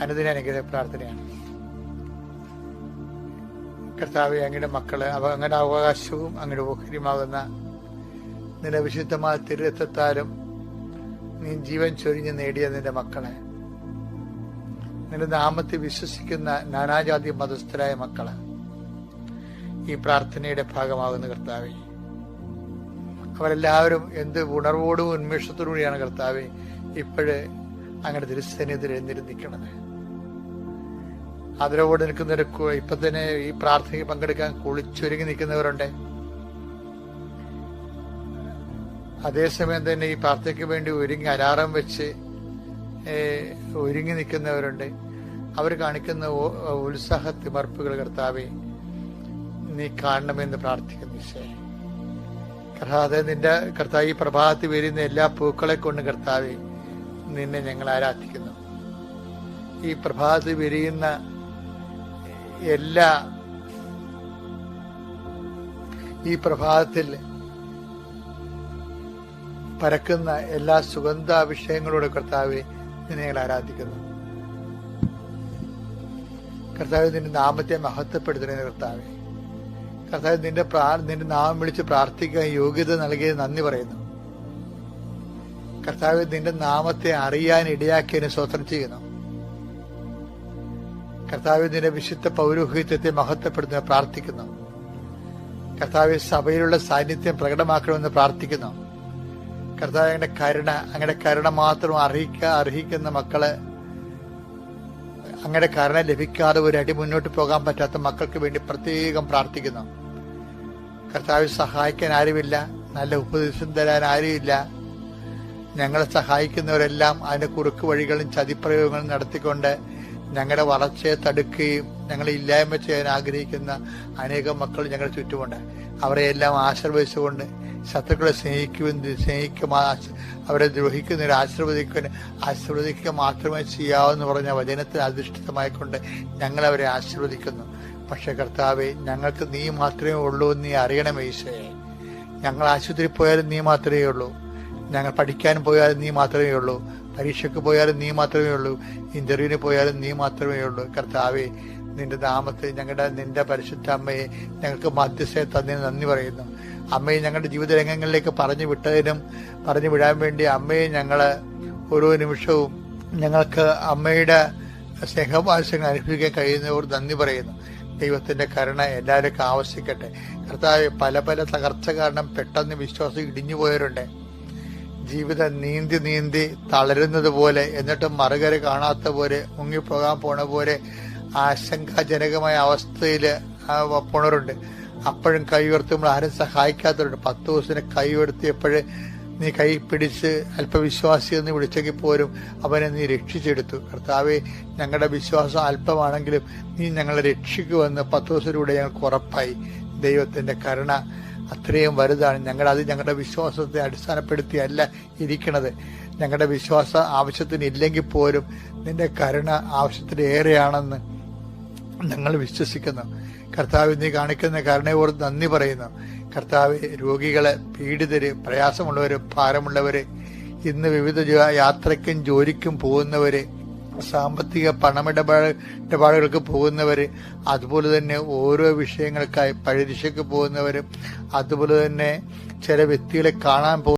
അനുദിന അനുഗ്രഹ പ്രാർത്ഥനയാണ്. കർത്താവ് അങ്ങയുടെ മക്കൾ അവ അങ്ങയുടെ അവകാശവും അങ്ങയുടെ ഓഹരിയുമാകുന്ന നിന്റെ വിശുദ്ധമായ നീ ജീവൻ ചൊരിഞ്ഞ് നേടിയ നിന്റെ മക്കളെ. നിന്റെ നാമത്തെ വിശ്വസിക്കുന്ന നാനാജാതി മതസ്ഥരായ മക്കൾ ഈ പ്രാർത്ഥനയുടെ ഭാഗമാകുന്ന കർത്താവെ. അവരെല്ലാവരും എന്ത് ഉണർവോടും ഉന്മേഷത്തോടു കൂടിയാണ് കർത്താവെ. ഇപ്പോഴ് അങ്ങനെ ദുരിസ്ഥനെതിരെ എഴുന്നേറ്റ് നിൽക്കണത് അതിലോട് നിൽക്കുന്നവർ ഇപ്പൊ തന്നെ ഈ പ്രാർത്ഥനയ്ക്ക് പങ്കെടുക്കാൻ കുളിച്ചൊരുങ്ങി നിൽക്കുന്നവരുണ്ട്. അതേസമയം തന്നെ ഈ പ്രാർത്ഥനയ്ക്ക് വേണ്ടി ഒരുങ്ങി അലാറം വെച്ച് ഒരുങ്ങി നിൽക്കുന്നവരുണ്ട്. അവർ കാണിക്കുന്ന ഉത്സാഹ തിമർപ്പുകൾ കർത്താവെ നീ കാണണമെന്ന് പ്രാർത്ഥിക്കുന്നു ഈശോയെ കർത്താതെ നിന്റെ കർത്താവ് ഈ പ്രഭാതത്തിൽ വരുന്ന എല്ലാ പൂക്കളെ കൊണ്ട് കർത്താവെ നിന്നെ ഞങ്ങൾ ആരാധിക്കുന്നു. ഈ പ്രഭാത് വിരിയുന്ന എല്ലാ ഈ പ്രഭാതത്തിൽ പരക്കുന്ന എല്ലാ സുഗന്ധ വിഷയങ്ങളോട് കർത്താവെ നിന്നെ ഞങ്ങൾ ആരാധിക്കുന്നു. കർത്താവ് നിന്റെ നാമത്തെ മഹത്വപ്പെടുത്തുന്ന കർത്താവെ. കർത്താവ് നിന്റെ നിന്റെ നാമം വിളിച്ച് പ്രാർത്ഥിക്കാൻ യോഗ്യത നൽകിയത് നന്ദി പറയുന്നു. കർത്താവ് നിന്റെ നാമത്തെ അറിയാൻ ഇടയാക്കിയതിന് സ്വാതന്ത്ര്യം ചെയ്യുന്നു. കർത്താവ് നിന്റെ വിശുദ്ധ പൗരോഹിത്യത്തെ മഹത്വപ്പെടുത്തുന്ന പ്രാർത്ഥിക്കുന്നു. കർത്താവ് സഭയിലുള്ള സാന്നിധ്യം പ്രകടമാക്കണമെന്ന് പ്രാർത്ഥിക്കുന്നു. കർത്താവ് അങ്ങനെ കരുണ അങ്ങനെ കരുണ മാത്രം അർഹിക്ക അർഹിക്കുന്ന മക്കളെ അങ്ങനെ കരുണ ലഭിക്കാതെ ഒരു അടി മുന്നോട്ട് പോകാൻ പറ്റാത്ത മക്കൾക്ക് വേണ്ടി പ്രത്യേകം പ്രാർത്ഥിക്കുന്നു. കർത്താവ് സഹായിക്കാൻ ആരുമില്ല നല്ല ഉപദേശം തരാൻ ആരുമില്ല. ഞങ്ങളെ സഹായിക്കുന്നവരെല്ലാം അതിന്റെ കുറുക്ക് വഴികളും ചതിപ്രയോഗങ്ങളും നടത്തിക്കൊണ്ട് ഞങ്ങളുടെ വളർച്ചയെ തടുക്കുകയും ഞങ്ങളെ ഇല്ലായ്മ ചെയ്യാൻ ആഗ്രഹിക്കുന്ന അനേകം മക്കൾ ഞങ്ങളുടെ ചുറ്റുമുണ്ട്. അവരെ എല്ലാം ആശീർവദിച്ചുകൊണ്ട് ശത്രുക്കളെ സ്നേഹിക്കുകയും സ്നേഹിക്കുക അവരെ ദ്രോഹിക്കുന്നവരെ ആശീർവദിക്കുക ആശീർവദിക്കുക മാത്രമേ ചെയ്യാവെന്ന് പറഞ്ഞ വചനത്തിൽ അധിഷ്ഠിതമായിക്കൊണ്ട് ഞങ്ങൾ അവരെ ആശീർവദിക്കുന്നു. പക്ഷെ കർത്താവെ ഞങ്ങൾക്ക് നീ മാത്രമേ ഉള്ളൂ എന്ന് നീ അറിയണമേ ഈശോയെ. ഞങ്ങൾ ആശുപത്രിയിൽ പോയാലും നീ മാത്രമേ ഉള്ളൂ. ഞങ്ങൾ പഠിക്കാൻ പോയാലും നീ മാത്രമേ ഉള്ളൂ. പരീക്ഷയ്ക്ക് പോയാലും നീ മാത്രമേ ഉള്ളൂ. ഇന്റർവ്യൂവിന് പോയാലും നീ മാത്രമേ ഉള്ളൂ. കർത്താവേ നിന്റെ നാമത്തെ ഞങ്ങളുടെ നിന്റെ പരിശുദ്ധ അമ്മയെ ഞങ്ങൾക്ക് മധ്യസ്ഥയെ തന്നതിന് നന്ദി പറയുന്നു. അമ്മയെ ഞങ്ങളുടെ ജീവിത രംഗങ്ങളിലേക്ക് പറഞ്ഞു വിട്ടതിനും പറഞ്ഞു വിടാൻ വേണ്ടി അമ്മയെ ഞങ്ങൾ ഓരോ നിമിഷവും ഞങ്ങൾക്ക് അമ്മയുടെ സ്നേഹവാത്സ്യങ്ങൾ അനുഭവിക്കാൻ കഴിയുന്നവർ നന്ദി പറയുന്നു. ദൈവത്തിന്റെ കരുണ എല്ലാവരും ആവശ്യിക്കട്ടെ കർത്താവ് പല പല തകർച്ച കാരണം പെട്ടെന്ന് വിശ്വാസം ഇടിഞ്ഞു പോയവരുണ്ട് ജീവിതം നീന്തി നീന്തി തളരുന്നത് പോലെ എന്നിട്ടും മറുകര കാണാത്ത പോലെ മുങ്ങിപ്പോകാൻ പോണ പോലെ ആശങ്കാജനകമായ അവസ്ഥയിൽ പോണവരുണ്ട്. അപ്പോഴും കൈ ഉയർത്തുമ്പോൾ ആരും സഹായിക്കാത്തവരുണ്ട്. പത്ത് ദിവസത്തിന് കൈ ഉയർത്തിയപ്പോഴ് നീ കൈ പിടിച്ച് അല്പവിശ്വാസി എന്ന് വിളിച്ചെങ്കിൽ പോലും അവനെ നീ രക്ഷിച്ചെടുത്തു. കർത്താവെ ഞങ്ങളുടെ വിശ്വാസം അല്പമാണെങ്കിലും നീ ഞങ്ങളെ രക്ഷിക്കുമെന്ന് പത്ത് ദിവസത്തിലൂടെ ഞങ്ങൾക്ക് ഉറപ്പായി. ദൈവത്തിന്റെ കരുണ അത്രയും വലുതാണ്. ഞങ്ങൾ അത് ഞങ്ങളുടെ വിശ്വാസത്തെ അടിസ്ഥാനപ്പെടുത്തിയല്ല ഇരിക്കണത്. ഞങ്ങളുടെ വിശ്വാസ ആവശ്യത്തിന് ഇല്ലെങ്കിൽ പോലും നിന്റെ കരുണ ആവശ്യത്തിന് ഏറെയാണെന്ന് ഞങ്ങൾ വിശ്വസിക്കുന്നു. കർത്താവ് നീ കാണിക്കുന്ന കരുണയോട് നന്ദി പറയുന്നു. കർത്താവ് രോഗികളെ പീഡിതര് പ്രയാസമുള്ളവര് ഭാരമുള്ളവര് ഇന്ന് വിവിധ യാത്രയ്ക്കും ജോലിക്കും പോകുന്നവര് സാമ്പത്തിക പണമിടപാട് ഇടപാടുകൾക്ക് പോകുന്നവര് അതുപോലെ തന്നെ ഓരോ വിഷയങ്ങൾക്കായി പരീക്ഷയ്ക്ക് പോകുന്നവര് അതുപോലെ തന്നെ ചില വ്യക്തികളെ കാണാൻ പോകുന്ന